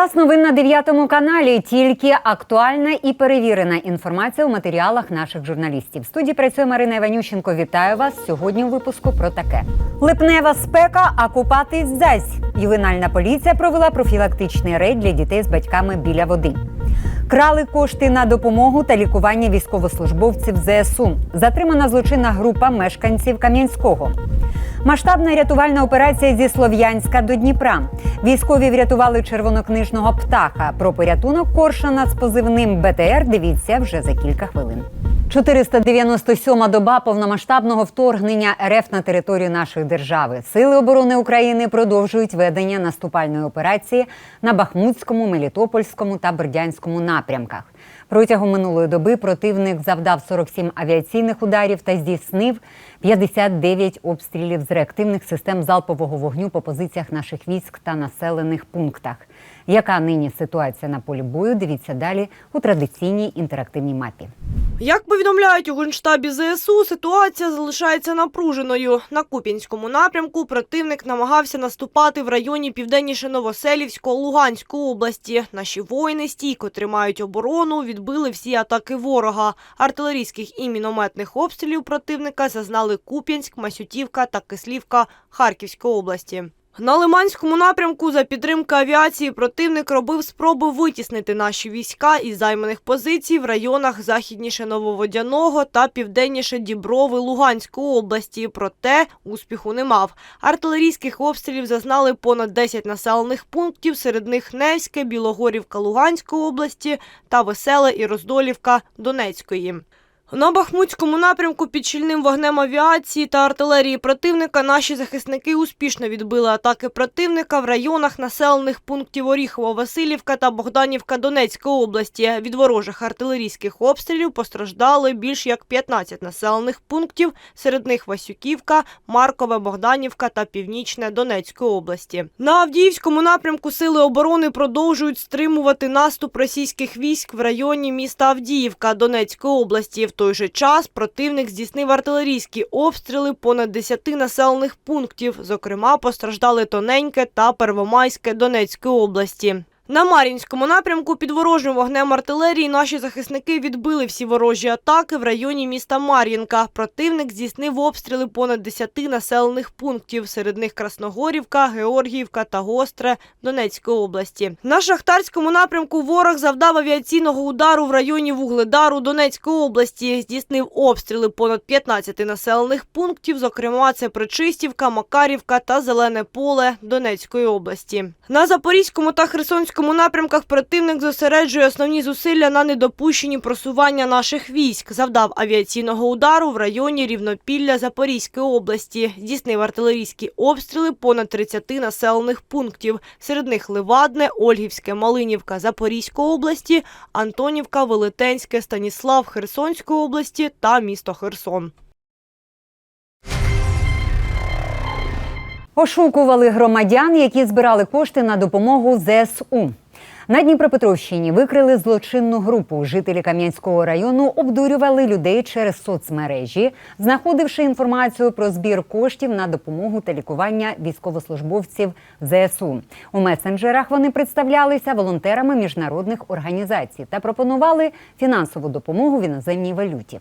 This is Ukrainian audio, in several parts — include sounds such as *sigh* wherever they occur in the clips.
Час новин на 9 каналі. Тільки актуальна і перевірена інформація у матеріалах наших журналістів. В студії працює Марина Іванющенко. Вітаю вас сьогодні. У випуску про таке: липнева спека, а купатись зась. Ювенальна поліція провела профілактичний рейд для дітей з батьками біля води. Крали кошти на допомогу та лікування військовослужбовців ЗСУ. Затримана злочинна група мешканців Кам'янського. Масштабна рятувальна операція зі Слов'янська до Дніпра. Військові врятували червонокнижного птаха. Про порятунок Коршана з позивним БТР. Дивіться вже за кілька хвилин. 497-ма доба повномасштабного вторгнення РФ на територію нашої держави. Сили оборони України продовжують ведення наступальної операції на Бахмутському, Мелітопольському та Бердянському напрямках. Протягом минулої доби противник завдав 47 авіаційних ударів та здійснив 59 обстрілів з реактивних систем залпового вогню по позиціях наших військ та населених пунктах. Яка нині ситуація на полі бою? Дивіться далі у традиційній інтерактивній мапі. Як повідомляють у генштабі ЗСУ, ситуація залишається напруженою. На Куп'янському напрямку противник намагався наступати в районі південніше Новоселівського Луганської області. Наші воїни стійко тримають оборону, відбили всі атаки ворога. Артилерійських і мінометних обстрілів противника зазнали Куп'янськ, Масютівка та Кислівка Харківської області. На Лиманському напрямку за підтримки авіації противник робив спроби витіснити наші війська із займаних позицій в районах західніше Нововодяного та південніше Діброви Луганської області. Проте успіху не мав. Артилерійських обстрілів зазнали понад 10 населених пунктів. Серед них Невське, Білогорівка Луганської області та Веселе і Роздолівка Донецької. На Бахмутському напрямку під щільним вогнем авіації та артилерії противника наші захисники успішно відбили атаки противника в районах населених пунктів Оріхово-Василівка та Богданівка Донецької області. Від ворожих артилерійських обстрілів постраждали більш як 15 населених пунктів, серед них Васюківка, Маркове, Богданівка та Північне Донецької області. На Авдіївському напрямку сили оборони продовжують стримувати наступ російських військ в районі міста Авдіївка Донецької області. Той же час противник здійснив артилерійські обстріли понад 10 населених пунктів. Зокрема, постраждали Тоненьке та Первомайське Донецької області. На Мар'їнському напрямку під ворожим вогнем артилерії наші захисники відбили всі ворожі атаки в районі міста Мар'їнка. Противник здійснив обстріли понад 10 населених пунктів. Серед них Красногорівка, Георгіївка та Гостре Донецької області. На Шахтарському напрямку ворог завдав авіаційного удару в районі Вугледару Донецької області. Здійснив обстріли понад 15 населених пунктів. Зокрема, це Причистівка, Макарівка та Зелене поле Донецької області. На Запорізькому та Херсонському напрямках противник зосереджує основні зусилля на недопущенні просування наших військ. Завдав авіаційного удару в районі Рівнопілля Запорізької області. Здійснив артилерійські обстріли понад 30 населених пунктів. Серед них Левадне, Ольгівське, Малинівка Запорізької області, Антонівка, Велетенське, Станіслав Херсонської області та місто Херсон. Ошукували громадян, які збирали кошти на допомогу ЗСУ. На Дніпропетровщині викрили злочинну групу. Жителі Кам'янського району обдурювали людей через соцмережі, знаходивши інформацію про збір коштів на допомогу та лікування військовослужбовців ЗСУ. У месенджерах вони представлялися волонтерами міжнародних організацій та пропонували фінансову допомогу в іноземній валюті.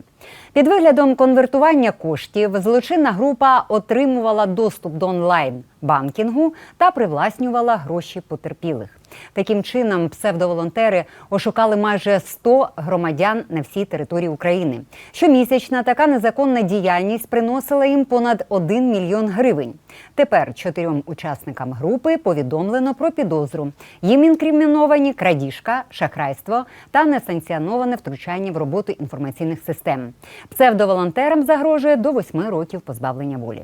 Під виглядом конвертування коштів злочинна група отримувала доступ до онлайн банкінгу та привласнювала гроші потерпілих. Таким чином, псевдоволонтери ошукали майже 100 громадян на всій території України. Щомісячна така незаконна діяльність приносила їм понад 1 мільйон гривень. Тепер чотирьом учасникам групи повідомлено про підозру. Їм інкриміновані крадіжка, шахрайство та несанкціоноване втручання в роботу інформаційних систем. Псевдоволонтерам загрожує до 8 років позбавлення волі.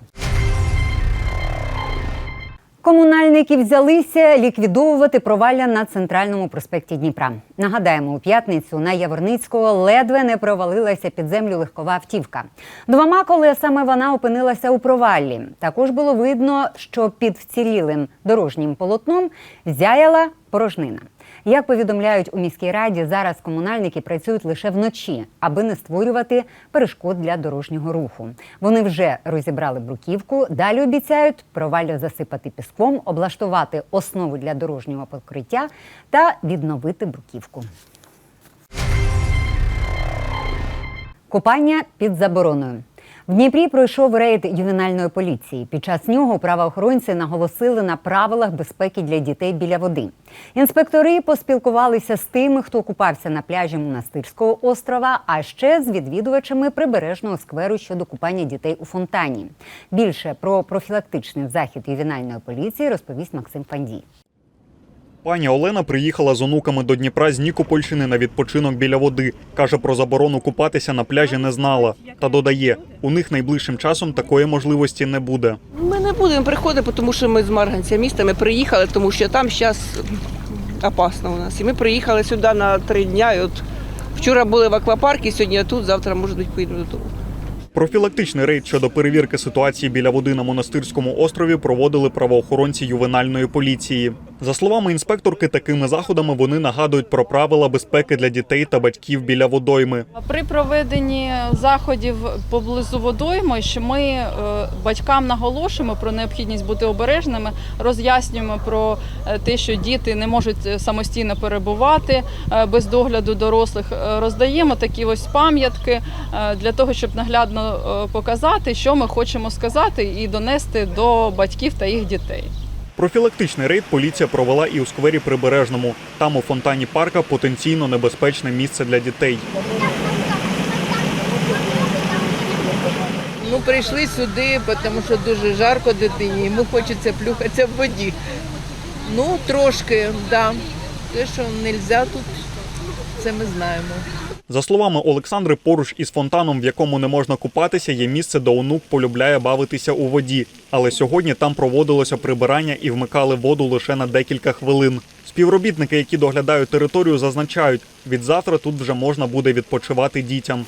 Комунальники взялися ліквідовувати провалля на центральному проспекті Дніпра. Нагадаємо, у п'ятницю на Яворницького ледве не провалилася під землю легкова автівка. Двома колесами вона опинилася у проваллі. Також було видно, що під вцілілим дорожнім полотном зяяла порожнина. Як повідомляють у міській раді, зараз комунальники працюють лише вночі, аби не створювати перешкод для дорожнього руху. Вони вже розібрали бруківку. Далі обіцяють провалля засипати піском, облаштувати основу для дорожнього покриття та відновити бруківку. Купання під забороною. В Дніпрі пройшов рейд ювенальної поліції. Під час нього правоохоронці наголосили на правилах безпеки для дітей біля води. Інспектори поспілкувалися з тими, хто купався на пляжі Монастирського острова, а ще з відвідувачами прибережного скверу щодо купання дітей у фонтані. Більше про профілактичний захід ювенальної поліції розповість Максим Фандій. Пані Олена приїхала з онуками до Дніпра з Нікопольщини на відпочинок біля води. Каже, про заборону купатися на пляжі не знала. Та додає, у них найближчим часом такої можливості не буде. Ми не будемо приходити, тому що ми з Марганця міста. Ми приїхали, тому що там зараз опасно у нас. І ми приїхали сюди на три дня. І от вчора були в аквапарку, сьогодні тут, завтра, може бути, поїдемо додому. Профілактичний рейд щодо перевірки ситуації біля води на монастирському острові проводили правоохоронці ювенальної поліції. За словами інспекторки, такими заходами вони нагадують про правила безпеки для дітей та батьків біля водойми. При проведенні заходів поблизу водойми, що ми е, батькам наголошуємо про необхідність бути обережними, роз'яснюємо про е, те, що діти не можуть е, самостійно перебувати без догляду дорослих. Роздаємо такі ось пам'ятки для того, щоб наглядно показати, що ми хочемо сказати, і донести до батьків та їх дітей. Профілактичний рейд поліція провела і у сквері Прибережному. Там у фонтані парка потенційно небезпечне місце для дітей. Ну, прийшли сюди, тому що дуже жарко дитині, йому хочеться плюхатися в воді. Ну, трошки, да. Те, що не можна тут, це ми знаємо. За словами Олександри, поруч із фонтаном, в якому не можна купатися, є місце, де онук полюбляє бавитися у воді. Але сьогодні там проводилося прибирання і вмикали воду лише на декілька хвилин. Співробітники, які доглядають територію, зазначають, від завтра тут вже можна буде відпочивати дітям.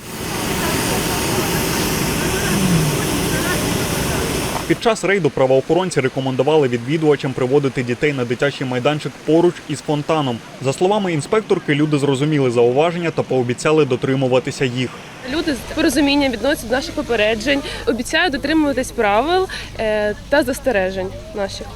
Під час рейду правоохоронці рекомендували відвідувачам приводити дітей на дитячий майданчик поруч із фонтаном. За словами інспекторки, люди зрозуміли зауваження та пообіцяли дотримуватися їх. Люди з порозумінням відносять наших попереджень, обіцяють дотримуватись правил е, та застережень наших.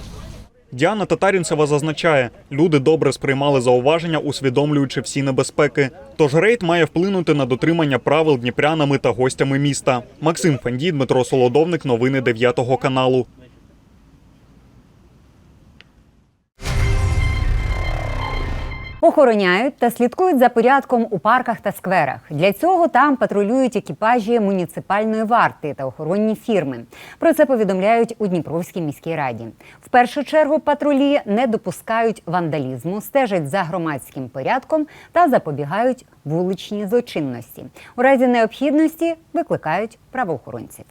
Діана Татарінцева зазначає, люди добре сприймали зауваження, усвідомлюючи всі небезпеки. Тож рейд має вплинути на дотримання правил дніпрянами та гостями міста. Максим Фандій, Дмитро Солодовник, новини 9 каналу. Охороняють та слідкують за порядком у парках та скверах. Для цього там патрулюють екіпажі муніципальної варти та охоронні фірми. Про це повідомляють у Дніпровській міській раді. В першу чергу патрулі не допускають вандалізму, стежать за громадським порядком та запобігають вуличній злочинності. У разі необхідності викликають правоохоронців.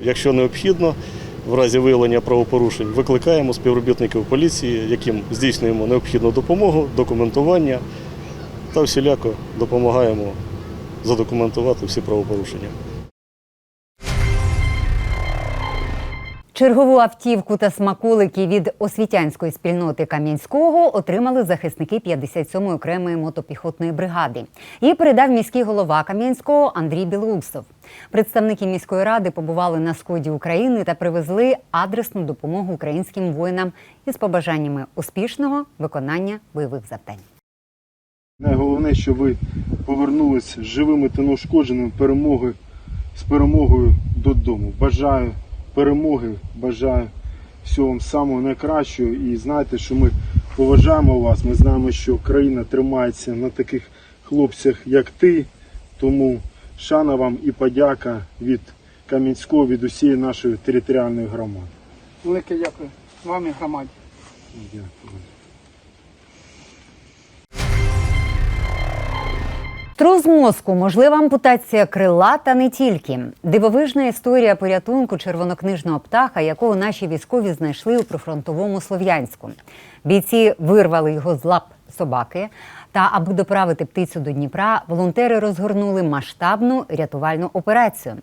Якщо необхідно, в разі виявлення правопорушень викликаємо співробітників поліції, яким здійснюємо необхідну допомогу, документування та всіляко допомагаємо задокументувати всі правопорушення. Чергову автівку та смаколики від освітянської спільноти Кам'янського отримали захисники 57-ї окремої мотопіхотної бригади. Її передав міський голова Кам'янського Андрій Білоусов. Представники міської ради побували на сході України та привезли адресну допомогу українським воїнам із побажаннями успішного виконання бойових завдань. Найголовне, що ви повернулись живими та неушкодженими перемоги з перемогою додому. Бажаю перемоги, бажаю всього вам самого найкращого і знайте, що ми поважаємо вас. Ми знаємо, що країна тримається на таких хлопцях, як ти. Тому шана вам і подяка від Кам'янського, від усієї нашої територіальної громади. Велике дякую вам і громаді. Дякую. Трус мозку, можлива ампутація крила та не тільки. Дивовижна історія порятунку червонокнижного птаха, якого наші військові знайшли у прифронтовому Слов'янську. Бійці вирвали його з лап собаки. Та аби доправити птицю до Дніпра, волонтери розгорнули масштабну рятувальну операцію.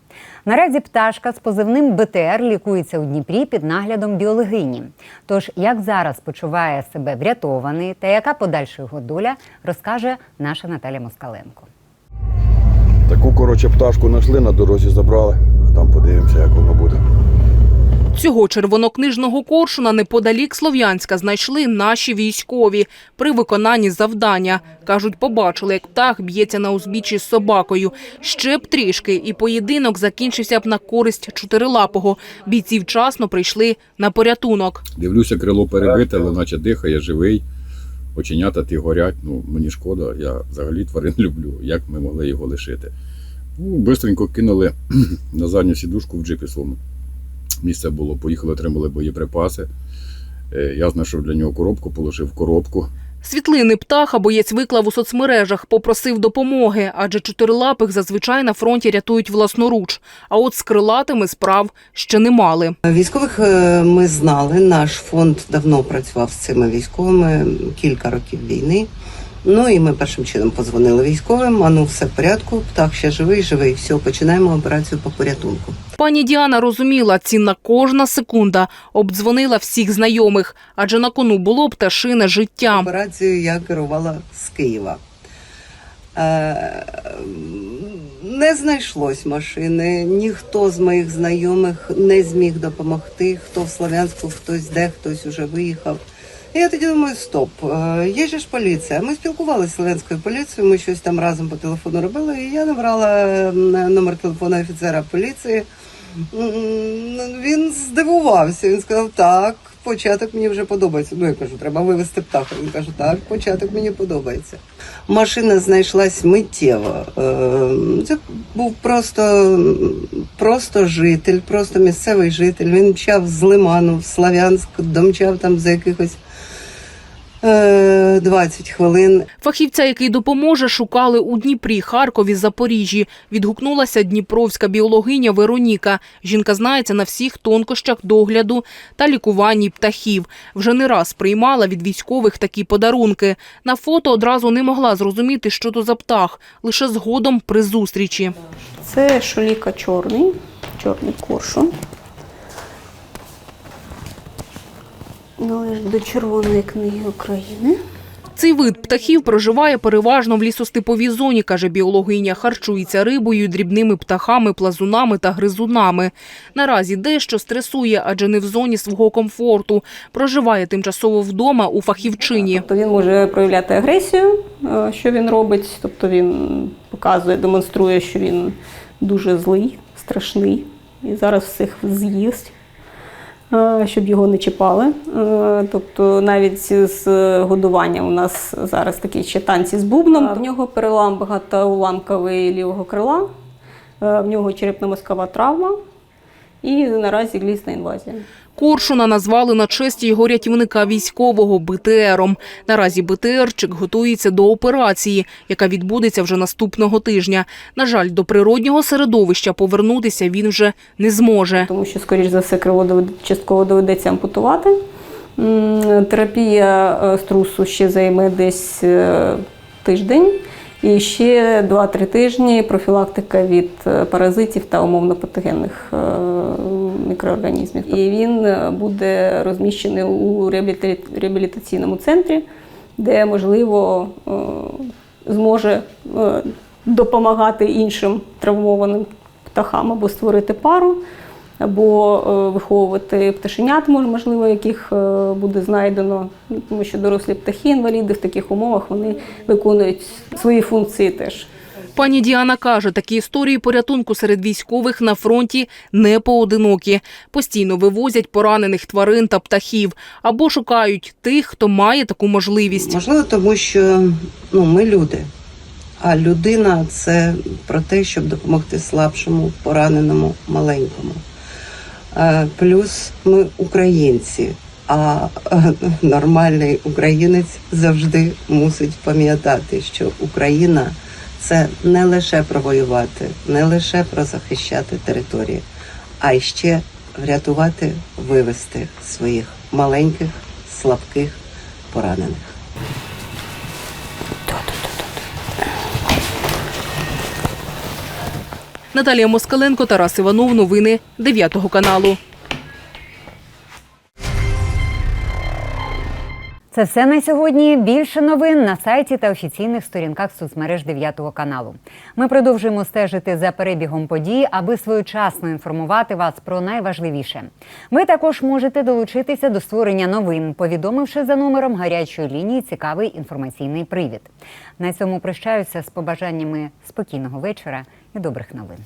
Наразі пташка з позивним БТР лікується у Дніпрі під наглядом біологині. Тож, як зараз почуває себе врятований та яка подальша його доля, розкаже наша Наталя Москаленко. Таку коротше пташку знайшли на дорозі, забрали. Там подивимося, як воно буде. Цього червонокнижного коршуна неподалік Слов'янська знайшли наші військові при виконанні завдання. Кажуть, побачили, як птах б'ється на узбіччі з собакою. Ще б трішки, і поєдинок закінчився б на користь чотирилапого. Бійці вчасно прийшли на порятунок. Дивлюся, крило перебите, але наче дихає, живий. Оченята ті горять. Ну, мені шкода, я взагалі тварин *laughs* люблю. Як ми могли його лишити? Ну, бистренько кинули *clears throat* на задню сідушку в джипі своєму. Місце було, поїхали, отримали боєприпаси. Е, Я знайшов для нього коробку, положив коробку. Світлини птаха боєць виклав у соцмережах, попросив допомоги, адже чотирилапих зазвичай на фронті рятують власноруч. А от з крилатими справ ще не мали. Військових е, ми знали. Наш фонд давно працював з цими військовими кілька років війни. Ну і ми першим чином подзвонили військовим. А ну все в порядку. Птах ще живий, живий. Все, починаємо операцію по порятунку. Пані Діана розуміла, цінна кожна секунда, обдзвонила всіх знайомих, адже на кону було пташине життя. Операцією я керувала з Києва. Е, Не знайшлось машини, ніхто з моїх знайомих не зміг допомогти. Хто в Слов'янську, хтось де, хтось уже виїхав. І я тоді думаю, стоп, е, є ж поліція. Ми спілкувалися з слов'янською поліцією, ми щось там разом по телефону робили, і я набрала номер телефону офіцера поліції. Він здивувався. Він сказав, так, початок мені вже подобається. Ну, я кажу, треба вивезти птаха. Він каже, так, початок мені подобається. Машина знайшлась миттєво. Е, Це був просто, просто житель, просто місцевий житель. Він мчав з Лиману в Славянськ, домчав там за якихось 20 хвилин. Фахівця, який допоможе, шукали у Дніпрі, Харкові, Запоріжжі. Відгукнулася дніпровська біологиня Вероніка. Жінка знається на всіх тонкощах догляду та лікуванні птахів. Вже не раз приймала від військових такі подарунки. На фото одразу не могла зрозуміти, що то за птах, лише згодом при зустрічі. Це шоліка чорний, чорний коршун. Належить до Червоної книги України. Цей вид птахів проживає переважно в лісостеповій зоні, каже біологиня. Харчується рибою, дрібними птахами, плазунами та гризунами. Наразі дещо стресує, адже не в зоні свого комфорту. Проживає тимчасово вдома у фахівчині. Тобто він може проявляти агресію, е, що він робить. Тобто він показує, демонструє, що він дуже злий, страшний і зараз всіх з'їсть. Е, Щоб його не чіпали. Е, Тобто навіть з годуванням у нас зараз такі ще танці з бубном. В нього перелам багатоуламковий лівого крила, е, в нього черепно-мозкова травма і наразі глісна інвазія. Коршуна назвали на честь його рятівника військового БТРом. Наразі БТРчик готується до операції, яка відбудеться вже наступного тижня. На жаль, до природнього середовища повернутися він вже не зможе. тому що, скоріш за все, крило частково доведеться ампутувати. Терапія е, струсу ще займе десь е, тиждень. І ще 2-3 тижні профілактика від е, паразитів та умовно патогенних е, мікроорганізмів. І він е, буде розміщений у реабіліта- реабілітаційному центрі, де можливо зможе допомагати іншим травмованим птахам або створити пару, або е, виховувати пташенят, мож- можливо, яких е, буде знайдено, Ну, тому що дорослі птахи, інваліди в таких умовах вони виконують свої функції теж. Пані Діана каже, такі історії порятунку серед військових на фронті не поодинокі. Постійно вивозять поранених тварин та птахів або шукають тих, хто має таку можливість. Можливо, тому що ну, ми люди. А людина це про те, щоб допомогти слабшому, пораненому, маленькому. Е, Плюс ми українці, а е, нормальний українець завжди мусить пам'ятати, що Україна це не лише про воювати, не лише про захищати території, а ще врятувати, вивести своїх маленьких, слабких, поранених. Наталія Москаленко, Тарас Іванов. Новини 9 каналу. Це все на сьогодні. Більше новин на сайті та офіційних сторінках соцмереж 9 каналу. Ми продовжуємо стежити за перебігом подій, аби своєчасно інформувати вас про найважливіше. Ви також можете долучитися до створення новин, повідомивши за номером гарячої лінії цікавий інформаційний привід. На цьому прощаюся з побажаннями спокійного вечора і добрих новин.